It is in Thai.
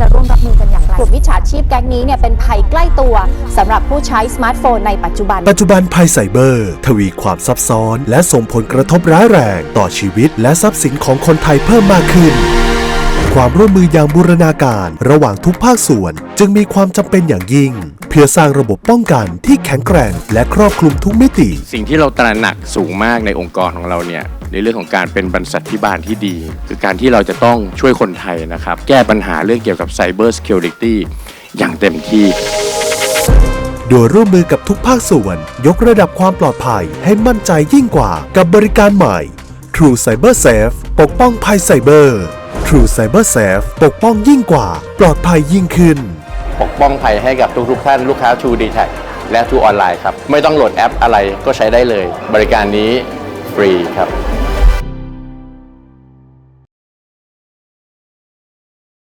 จะร่วมรับมือกันอย่างไรกลุ่มมิจฉาชีพแก๊งนี้เนี่ยเป็นภัยใกล้ตัวสำหรับผู้ใช้สมาร์ทโฟนในปัจจุบัน ปัจจุบันภัยไซเบอร์ ทวีความซับซ้อน และส่งผลกระทบร้ายแรง ต่อชีวิตและทรัพย์สินของคนไทยเพิ่มมากขึ้น ความร่วมมืออย่างบูรณาการระหว่างทุกภาคส่วน จึงมีความจำเป็นอย่างยิ่ง เพื่อสร้างระบบป้องกันที่แข็งแกร่ง และครอบคลุมทุกมิติ สิ่งที่เราตระหนักสูงมากในองค์กรของเราเนี่ย ในเรื่องของการเป็นบรรษัทพิบาลที่ดี คือการที่เราจะต้องช่วยคนไทยนะครับ แก้ปัญหาเรื่องเกี่ยวกับ Cyber Security อย่างเต็มที่ โดยร่วมมือกับทุกภาคส่วน ยกระดับความปลอดภัยให้มั่นใจยิ่งกว่ากับบริการใหม่ True Cyber Safe ปกป้องภัยไซเบอร์ True Cyber Safe ปกป้องยิ่งกว่า ปลอดภัยยิ่งขึ้น ปกป้องภัยให้กับทุกๆท่านลูกค้า True d e t a c และ True Online ครับ ไม่ต้องโหลดแอปอะไรก็ใช้ได้เลย บริการนี้ ฟรีครับ